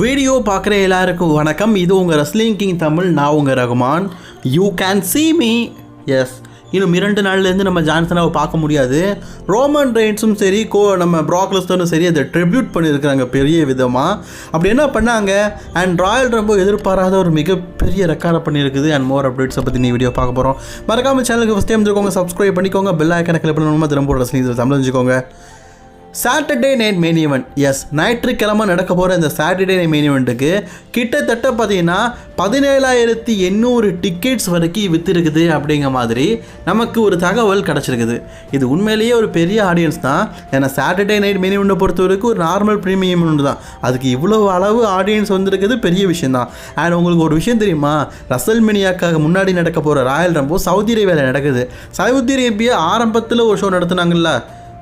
Video பார்க்குற எல்லாருக்கும் வணக்கம். இது உங்கள் ரஸ்லிங் கிங் தமிழ் நான் உங்கள் Rahman. You can see me yes இன்னும் இரண்டு நாள்லேருந்து நம்ம ஜான்சனாவை பார்க்க முடியாது. ரோமன் ரெயின்ஸும் சரி கோ நம்ம ப்ராக்லஸ்டனும் சரி அதை ட்ரிபியூட் பண்ணியிருக்கிறாங்க பெரிய விதமாக அப்படி என்ன பண்ணாங்க? அண்ட் ராயல் ரொம்ப எதிர்பாராத ஒரு மிகப்பெரிய ரெக்கார்டை பண்ணியிருக்குது. அண்ட் மோர் அப்டேட்ஸை பற்றி நீ வீடியோ பார்க்க போகிறோம் மறக்காம சேனலுக்கு ஃபஸ்ட் டைம் இருக்கோங்க சப்ஸ்கிரைப் பண்ணிக்கோங்க. பெல் ஐக்கனை கிளிக் பண்ணணுமா திரும்ப ரெஸ்லிங் தமிழ் தெரிஞ்சுக்கோங்க. சாட்டர்டே நைட் மெயின் ஈவெண்ட் எஸ் ஞாயிற்றுக்கிழமை நடக்க போகிற இந்த சாட்டர்டே நைட் மெயின் ஈவெண்ட்டுக்கு கிட்டத்தட்ட பார்த்தீங்கன்னா பதினேழாயிரத்தி எண்ணூறு டிக்கெட்ஸ் வரைக்கும் விற்றுருக்குது அப்படிங்கிற மாதிரி நமக்கு ஒரு தகவல் கிடச்சிருக்குது. இது உண்மையிலேயே ஒரு பெரிய ஆடியன்ஸ் தான். ஏன்னா சாட்டர்டே நைட் மெயின் ஈவெண்ட்டை பொறுத்த வரைக்கும் ஒரு நார்மல் ப்ரீமியம் ஈவெண்ட் தான். அதுக்கு இவ்வளோ அளவு ஆடியன்ஸ் வந்திருக்குது பெரிய விஷயம் தான். அண்ட் உங்களுக்கு ஒரு விஷயம் தெரியுமா? ரசல் மினியாக்காக முன்னாடி நடக்க போகிற ராயல் ரம்போ சவுதி அரேபியாவில் நடக்குது. சவுதி அரேபியா ஆரம்பத்தில் ஒரு ஷோ நடத்துனாங்கல்ல?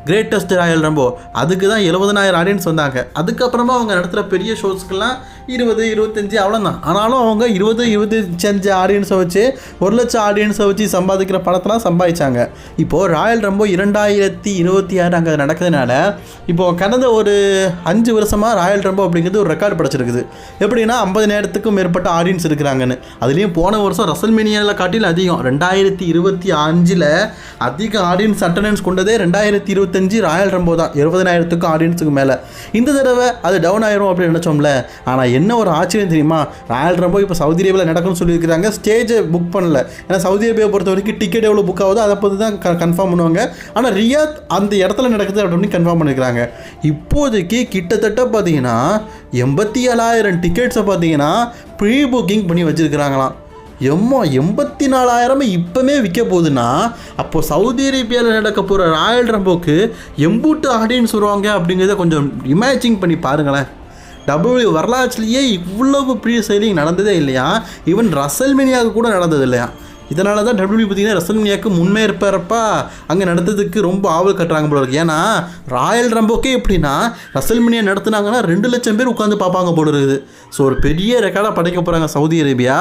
கிரேட்டஸ்ட் ராயல் ரம்போ அதுக்கு தான் எழுபதனாயிரம் ஆடியன்ஸ் வந்தாங்க. அதுக்கப்புறமா அவங்க நடத்துகிற பெரிய ஷோஸ்க்கெல்லாம் இருபது இருபத்தஞ்சி அவ்வளோதான் ஆனாலும் அவங்க இருபது இருபத்தஞ்சு ஆடியன்ஸை வச்சு ஒரு லட்சம் ஆடியன்ஸை வச்சு சம்பாதிக்கிற படத்தெல்லாம் சம்பாதிச்சாங்க. இப்போது ராயல் ரம்போ இரண்டாயிரத்தி இருபத்தி ஆறு அங்கே நடக்கிறதுனால இப்போது கடந்த ஒரு அஞ்சு வருஷமாக ராயல் ரம்போ அப்படிங்கிறது ஒரு ரெக்கார்டு படைச்சிருக்குது. எப்படின்னா ஐம்பது நேரத்துக்கும் மேற்பட்ட ஆடியன்ஸ் இருக்கிறாங்கன்னு. அதுலேயும் போன வருஷம் ரசல்மேனியாவில் காட்டிலும் அதிகம். ரெண்டாயிரத்தி இருபத்தி அஞ்சில் அதிக ஆடியன்ஸ் அட்டண்டன்ஸ் கொண்டதே ரெண்டாயிரத்தி இருபத்தஞ்சு ராயல் ரம்போ தான். இருபதனாயிரத்துக்கும் ஆடியன்ஸுக்கு மேலே. இந்த தடவை அது டவுன் ஆயிரும் அப்படின்னு நினச்சோம்ல. ஆனால் என்ன ஒரு ஆச்சரியம் தெரியுமா? ராயல் ரம்போ இப்போ சவுதி அரேபியாவில் நடக்கும்னு சொல்லியிருக்கிறாங்க. ஸ்டேஜை புக் பண்ணல. ஏன்னா சவுதி அரேபியா பொறுத்த வரைக்கும் டிக்கெட் எவ்வளோ புக் ஆகுதோ அதை பற்றி தான் கன்ஃபார்ம் பண்ணுவாங்க. ஆனால் ரியாத் அந்த இடத்துல நடக்குது அப்படின்னு கன்ஃபார்ம் பண்ணியிருக்கிறாங்க இப்போதைக்கு கிட்டத்தட்ட பார்த்தீங்கன்னா எண்பத்தி ஏழாயிரம் டிக்கெட்ஸை பார்த்தீங்கன்னா ப்ரீ புக்கிங் பண்ணி வச்சுருக்கிறாங்களாம். எம்மா எண்பத்தி நாலாயிரமே இப்போமே விற்க போகுதுன்னா அப்போது சவுதி அரேபியாவில் நடக்க போகிற ராயல் ரம்போக்கு எம்பூட்டு ஆடியன்ஸ் வருவாங்க அப்படிங்கிறத கொஞ்சம் இமேஜின் பண்ணி பாருங்களேன். டபிள்யூ வரலாற்றுலேயே இவ்வளவு ப்ரீ சேலிங் நடந்ததே இல்லையா? ஈவன் ரசல்மேனியாவுக்கு கூட நடந்தது இல்லையா? இதனால தான் டபிள்யூ பார்த்தீங்கன்னா ரசல்மேனியாவுக்கு முன்னேற்பறப்பா அங்கே நடந்ததுக்கு ரொம்ப ஆவல் கட்டுறாங்க போல இருக்கு. ஏன்னா ராயல் ரம்போக்கே எப்படின்னா ரசல்மினியா நடத்துனாங்கன்னா ரெண்டு லட்சம் பேர் உட்காந்து பார்ப்பாங்க போல இருக்குது. ஸோ ஒரு பெரிய ரெக்கார்டாக படைக்க போகிறாங்க சவுதி அரேபியா.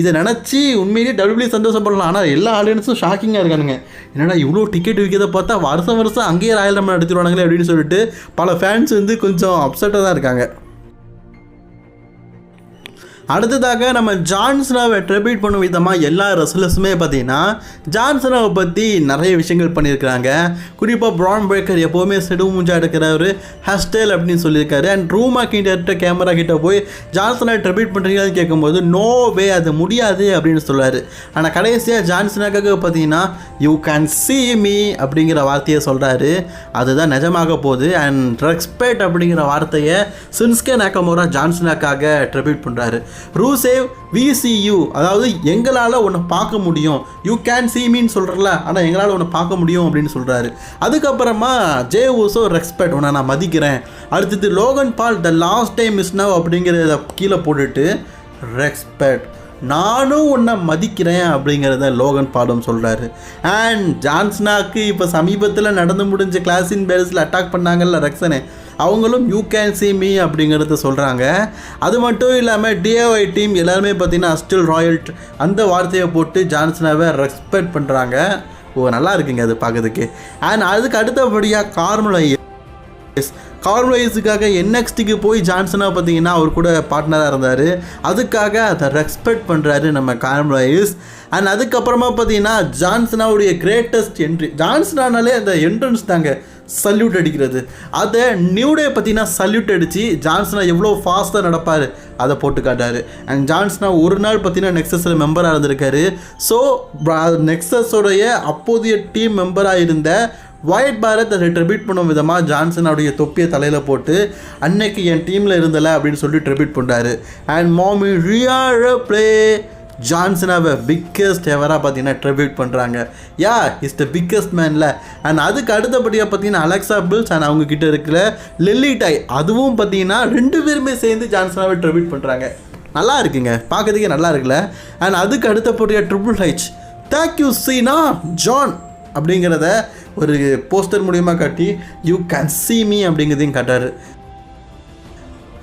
இதை நினச்சி உண்மையிலேயே டபிள்யூ சந்தோஷப்படலாம் ஆனால் எல்லா ஆடியன்ஸும் ஷாக்கிங்காக இருக்கானுங்க. என்னடா இவ்வளோ டிக்கெட் விற்கிறத பார்த்தா வருஷம் வருஷம் அங்கேயே ராயல் ரம்பை நடத்திடுவானுங்களே அப்படின்னு சொல்லிட்டு பல ஃபேன்ஸ் வந்து கொஞ்சம் அப்செட்டாக தான் இருக்காங்க. அடுத்ததாக நம்ம ஜான்சனாவை ட்ரிபியூட் பண்ணும் விதமாக எல்லா ரெஸ்லர்ஸுமே பார்த்தீங்கன்னா ஜான்சனாவை பற்றி நிறைய விஷயங்கள் பண்ணியிருக்கிறாங்க. குறிப்பாக ப்ரான் பிரேக்கர் எப்போவுமே செடு மூஞ்சா எடுக்கிறவர் ஹேர்ஸ்டைல் அப்படின்னு சொல்லியிருக்காரு. அண்ட் ரூமா கிட்ட கேமரா கிட்ட போய் ஜான்சனை ட்ரிபியூட் பண்ணுறீங்கன்னு கேட்கும்போது நோ வே அது முடியாது அப்படின்னு சொல்லுவார் ஆனால் கடைசியாக ஜான்சனாக்காக பார்த்தீங்கன்னா யூ கேன் சி மீ அப்படிங்கிற வார்த்தையை சொல்கிறாரு அதுதான் நிஜமாக போகுது. அண்ட் ரெஸ்பெக்ட் அப்படிங்கிற வார்த்தையை சின்ஸ்கே நாக்கமோரா ஜான்சனாக்காக ட்ரிபியூட் பண்ணுறாரு ரூசேவ் விசியூ அதாவது எங்களால் உன்னை பார்க்க முடியும். யூ கேன் சீ மீன்னு சொல்கிறல ஆனால் எங்களால் உன்னை பார்க்க முடியும் அப்படின்னு சொல்கிறாரு அதுக்கப்புறமா ஜே ஊசோ ரெஸ்பெக்ட் உன்னை நான் மதிக்கிறேன். அடுத்தது Logan Paul the last time miss now அப்படிங்கிறத கீழே போட்டுட்டு ரெஸ்பெக்ட் நானும் உன்னை மதிக்கிறேன் அப்படிங்கிறத லோகன் பாடம் சொல்கிறாரு அண்ட் ஜான்ஸ்னாக்கு இப்போ சமீபத்தில் நடந்து முடிஞ்ச கிளாஸின் பேரஸில் அட்டாக் பண்ணாங்கல்ல ரக்ஸனை அவங்களும் யூ கேன் சி மீ அப்படிங்கிறத சொல்கிறாங்க அது மட்டும் இல்லாமல் டிஏஒய் டீம் எல்லாருமே பார்த்தீங்கன்னா ஸ்டில் ராயல் அந்த வார்த்தையை போட்டு ஜான்சனாவை ரெஸ்பெக்ட் பண்ணுறாங்க ஓ நல்லா இருக்குங்க அது பார்க்கறதுக்கு. அண்ட் அதுக்கு அடுத்தபடியாக கார்முலை எஸ் கார்வைஸுக்காக என்எக்ஸ்டிக்கு போய் ஜான்சனாக பார்த்தீங்கன்னா அவர் கூட பார்ட்னராக இருந்தார். அதுக்காக அதை ரெஸ்பெக்ட் பண்ணுறாரு நம்ம கார்வைஸ் அண்ட் அதுக்கப்புறமா பார்த்தீங்கன்னா ஜான்சனாவுடைய கிரேட்டஸ்ட் என்ட்ரி ஜான்சனானாலே அந்த என்ட்ரன்ஸ் தாங்க. சல்யூட் அடிக்கிறது. அதை நியூடே பார்த்தீங்கன்னா சல்யூட் அடித்து ஜான்சனா எவ்வளோ ஃபாஸ்ட்டாக நடப்பார் அதை போட்டு காட்டாரு. அண்ட் ஜான்சனா ஒரு நாள் பார்த்தீங்கன்னா நெக்ஸஸில் மெம்பராக இருந்திருக்காரு. ஸோ நெக்ஸஸோடைய அப்போதைய டீம் மெம்பராக இருந்த ஒயிட் பாரத் அதை ட்ரிபியூட் பண்ணும் விதமாக ஜான்சனுடைய தொப்பியை தலையில் போட்டு அன்னைக்கு என் டீமில் இருந்தலை அப்படின்னு சொல்லி ட்ரிபியூட் பண்ணுறாரு அண்ட் மாமி ரியாழ ப்ளே ஜான்சனாவை பிக்கஸ்ட் எவராக பார்த்தீங்கன்னா ட்ரிபியூட் பண்ணுறாங்க யா இஸ் த பிக்கஸ்ட் மேனில் அண்ட் அதுக்கு அடுத்தபடியாக பார்த்தீங்கன்னா அலெக்சா பில்ஸ் அண்ட் அவங்க கிட்ட இருக்கிற லெல்லி டை அதுவும் பார்த்தீங்கன்னா ரெண்டு பேருமே சேர்ந்து ஜான்சனாவை ட்ரிபியூட் பண்ணுறாங்க நல்லா இருக்குங்க. பார்க்கறதுக்கே நல்லா இருக்குல்ல. அண்ட் அதுக்கு அடுத்தபடியாக triple H thank you Cena John அப்படிங்கிறத ஒரு போஸ்டர் மூலியமாக காட்டி யூ கேன் சி மீ அப்படிங்கிறதையும் காட்டாரு.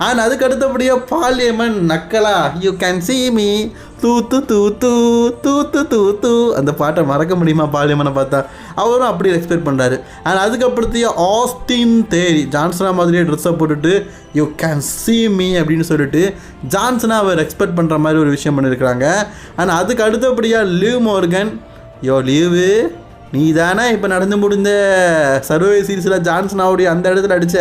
அண்ட் அதுக்கு அடுத்தபடியாக பார்லியமெண்ட் நக்கலா? யூ கேன் சீ மீ தூத்து தூத்து தூத்து தூத்து அந்த பாட்டை மறக்க முடியுமா பார்லியமெண்ட்டை பார்த்தா? அவரும் அப்படி எக்ஸ்பெக்ட் பண்ணுறாரு அண்ட் அதுக்கப்புறத்தையும் ஆஸ்டின் தேரி ஜான்சனா மாதிரியே ட்ரெஸ்ஸை போட்டுட்டு யூ கேன் சீ மீ அப்படின்னு சொல்லிட்டு ஜான்சனா அவர் எக்ஸ்பெக்ட் பண்ணுற மாதிரி ஒரு விஷயம் பண்ணியிருக்கிறாங்க அண்ட் அதுக்கு அடுத்தபடியாக லீவ் மோர்கன் யோ லீவு நீ தானே இப்போ நடந்து முடிந்த சர்வே சீரீஸில் ஜான்சனாவுடைய அந்த இடத்துல அடித்த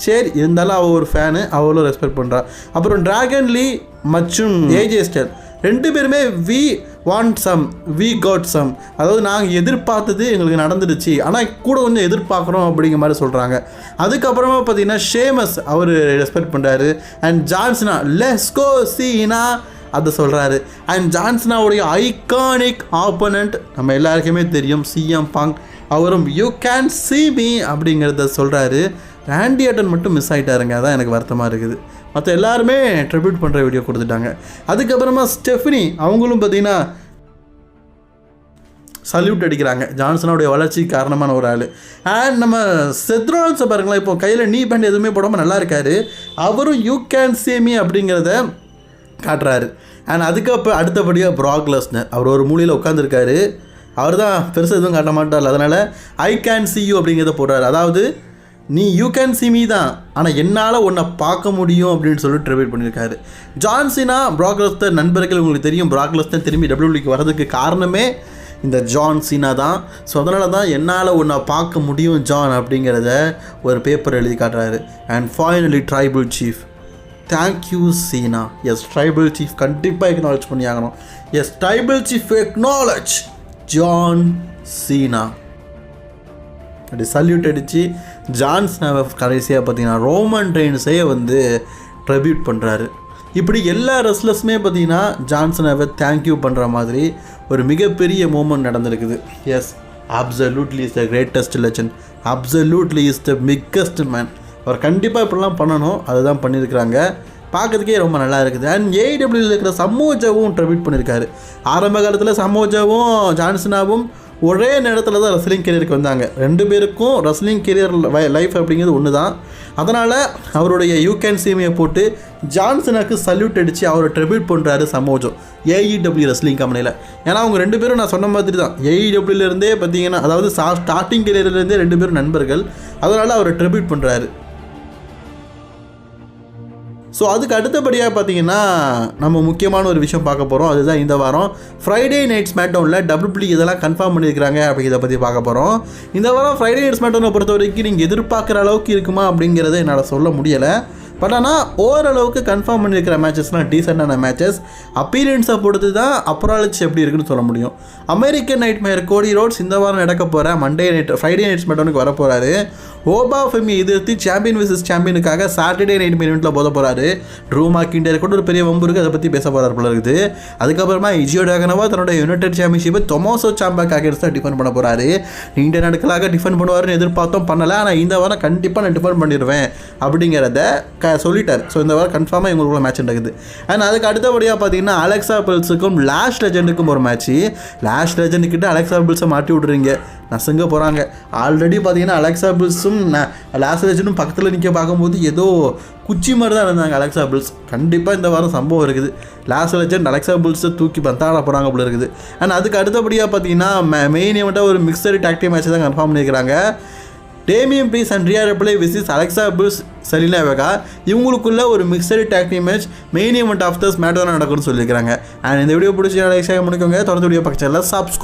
சரி இருந்தாலும் அவள் ஒரு ஃபேனு அவளும் ரெஸ்பெக்ட் பண்ணுறா அப்புறம் டிராகன் லீ மற்றும் ஏஜே ரெண்டு பேருமே we want some we got some அதாவது நாங்கள் எதிர்பார்த்தது எங்களுக்கு நடந்துடுச்சு. ஆனால் கூட கொஞ்சம் எதிர்பார்க்குறோம் அப்படிங்கிற மாதிரி சொல்கிறாங்க அதுக்கப்புறமா பார்த்தீங்கன்னா ஷேமஸ் அவர் ரெஸ்பெக்ட் பண்ணுறாரு அண்ட் ஜான்சனா லெஸ்கோ சீனா அதை சொல்கிறாரு அண்ட் ஜான்சனாவுடைய ஐகானிக் ஆப்போனண்ட் நம்ம எல்லாருக்குமே தெரியும் சிஎம் பாங் அவரும் யூ கேன் see மீ அப்படிங்கிறத சொல்கிறாரு ரேண்டி அட்டன் மட்டும் மிஸ் ஆகிட்டாருங்க அதான் எனக்கு வருத்தமாக இருக்குது. மற்ற எல்லாருமே ட்ரிபியூட் பண்ணுற வீடியோ கொடுத்துட்டாங்க. அதுக்கப்புறமா ஸ்டெஃபினி அவங்களும் பார்த்தீங்கன்னா சல்யூட் அடிக்கிறாங்க. ஜான்சனோடைய வளர்ச்சி காரணமான ஒரு ஆள். அண்ட் நம்ம செத்ரோன்ஸை பாருங்களேன் இப்போ கையில் நீ பேண்ட் எதுவுமே போடாமல் நல்லா இருக்காரு. அவரும் யூ கேன் சேமி அப்படிங்கிறத காட்டுறாரு. அண்ட் அதுக்கப்புறம் அடுத்தபடியாக ப்ராக்லஸ்னர் அவர் ஒரு மூலையில் உட்காந்துருக்காரு அவர் தான் பெருசாக எதுவும் காட்ட மாட்டார் அதனால் ஐ கேன் சி யூ அப்படிங்கிறத போடுறாரு. அதாவது நீ யூ கேன் சி மீ தான். ஆனால் என்னால் உன்னை பார்க்க முடியும் அப்படின்னு சொல்லிட்டு ட்ரிபியூட் பண்ணியிருக்காரு. ஜான்சினா ப்ராக்லஸ்தர் நண்பர்கள் உங்களுக்கு தெரியும் ப்ராக்லஸ்தர் திரும்பி டபிள்யூபிக்கு வர்றதுக்கு காரணமே இந்த ஜான் சீனா தான். ஸோ அதனால தான் என்னால் உன்னை பார்க்க முடியும் ஜான் அப்படிங்கிறத ஒரு பேப்பர் எழுதி காட்டுறாரு. And finally tribal chief thank you Cena yes tribal chief கண்டிப்பாக எக்னாலஜ் பண்ணி ஆகணும் yes tribal chief acknowledge John Cena அப்படி சல்யூட் அடித்து ஜான்ஸ்னாவை கடைசியாக பார்த்தீங்கன்னா ரோமன் ரெயின்ஸே வந்து ட்ரிபியூட் பண்ணுறாரு இப்படி எல்லா ரெஸ்லர்ஸுமே பார்த்தீங்கன்னா ஜான்சனாவை தேங்க்யூ பண்ணுற மாதிரி ஒரு மிகப்பெரிய மூமெண்ட் நடந்திருக்குது. Yes absolutely is the greatest legend absolutely is the biggest man அவர் கண்டிப்பாக இப்படிலாம் பண்ணணும். அதுதான் பண்ணியிருக்கிறாங்க. பார்க்கறதுக்கே ரொம்ப நல்லா இருக்குது. அண்ட் ஏடபிள்யூவில் இருக்கிற சமோஜாவும் ட்ரிபியூட் பண்ணியிருக்காரு. ஆரம்ப காலத்தில் சமோஜாவும் ஜான்சனாவும் ஒரே நேரத்தில் தான் ரெஸ்லிங் கெரியருக்கு வந்தாங்க. ரெண்டு பேருக்கும் ரெஸ்லிங் கெரியர் லைஃப் அப்படிங்கிறது ஒன்று தான் அதனால் அவருடைய யூ கேன் சீமியை போட்டு ஜான்சனுக்கு சல்யூட் அடித்து அவரை ட்ரிபியூட் பண்ணுறாரு சமோஜோ ஏஇடபிள்யூ ரெஸ்லிங் கம்பெனியில் ஏன்னா அவங்க ரெண்டு பேரும் நான் சொன்ன மாதிரி தான் ஏஇடபிள்யூலேருந்தே பார்த்தீங்கன்னா அதாவது ஸ்டார்டிங் கெரியர்லேருந்தே ரெண்டு பேரும் நண்பர்கள். அதனால் அவரை ட்ரிபியூட் பண்ணுறாரு ஸோ அதுக்கு அடுத்தபடியாக பார்த்தீங்கன்னா நம்ம முக்கியமான ஒரு விஷயம் பார்க்க போகிறோம் அதுதான் இந்த வாரம். ஃப்ரைடே நைட் ஸ்மேட்டவுனில் பிளி இதெல்லாம் கன்ஃபார்ம் பண்ணியிருக்காங்க அப்படிங்கிறத பற்றி பார்க்க போகிறோம் இந்த வாரம் ஃப்ரைடே நைட் ஸ்மேட்டவுனை பொறுத்த வரைக்கும் நீங்கள் எதிர்பார்க்குற அளவுக்கு இருக்குமா அப்படிங்கிறத என்னால் சொல்ல முடியலை. பட் ஆனால் ஓரளவுக்கு கன்ஃபார்ம் பண்ணியிருக்கிற மேட்சஸ்லாம் டீசெண்டான மேட்சஸ் அப்பீரியன்ஸை பொறுத்து தான் அப்ராலஜி எப்படி இருக்குன்னு சொல்ல முடியும். American nightmare Cody Rhodes இந்த வாரம் நடக்க போகிற மண்டே நைட் ஃப்ரைடே நைட்ஸ் ஸ்மேட்டவுனுக்கு வர போகிறாரு ஓபா ஃபெமி எதிர்த்து சாம்பியன் விசஸ் சாம்பியனுக்காக சாட்டர்டே நைட் மெயின்மெண்ட்டில் போத போகிறாரு ட்ரூ மாக்கிண்டர் கூட ஒரு பெரிய வம்பு இருக்குது அதை பற்றி பேச போகிறார் போல இருக்குது. அதுக்கப்புறமா இஜியோ டாகனவா தன்னோட யுனைடெட் சாம்பியன்ஷிப்பை தொமோசோ சாம்பாக்காக எடுத்து டிஃபெண்ட் பண்ண போகிறாரு நீண்ட நாட்களாக டிஃபெண்ட் பண்ணுவார்னு எதிர்பார்த்தோம் பண்ணலை ஆனால் இந்த வாரம் கண்டிப்பாக நான் டிஃபெண்ட் பண்ணிடுவேன் அப்படிங்கிறத க சொல்லிட்டார். ஸோ இந்த வாரம் கன்ஃபார்மாக இவங்களுக்குள்ள மேட்ச் நடக்குது. அண்ட் அதுக்கு அடுத்தபடியாக பார்த்தீங்கன்னா அலெக்ஸா பில்ஸுக்கும் லாஸ்ட் லெஜெண்டுக்கும் ஒரு மேட்ச்சு லாஸ்ட் லெஜெண்டுக்கிட்ட கிட்ட பில்ஸை மாட்டி விட்றீங்க நசுங்க போகிறாங்க ஆல்ரெடி பார்த்தீங்கன்னா அலெக்ஸா பில்ஸும் லாஸ்ட் லெஜெண்டும் பக்கத்தில் நிற்க பார்க்கும்போது ஏதோ குச்சி மாதிரி தான் இருந்தாங்க அலெக்ஸா பில்ஸ் கண்டிப்பாக இந்த வாரம் சம்பவம் இருக்குது. லாஸ்ட் லெஜெண்ட் அலெக்ஸா பில்ஸை தூக்கி பந்தாட போகிறாங்க போல இருக்குது. அண்ட் அதுக்கு அடுத்தபடியாக பார்த்தீங்கன்னா மெயின் ஈவெண்ட்டாக ஒரு மிக்சர் டாக்டி மேட்ச் தான் கன்ஃபார்ம் பண்ணியிருக்கிறாங்க. Damian Priest and Rhea Ripley versus Alexa Bliss Zelina Vega. இவங்களுக்குள்ள ஒரு mixed tag match main event of the matter நடக்கும்னு சொல்லியிருக்காங்க அண்ட் இந்த வீடியோ பிடிச்சி அலெக்ஸாக முடிக்கோங்க. தொடர்ந்து வீடியோ பக்கத்தில் சப்ஸ்கிரைப்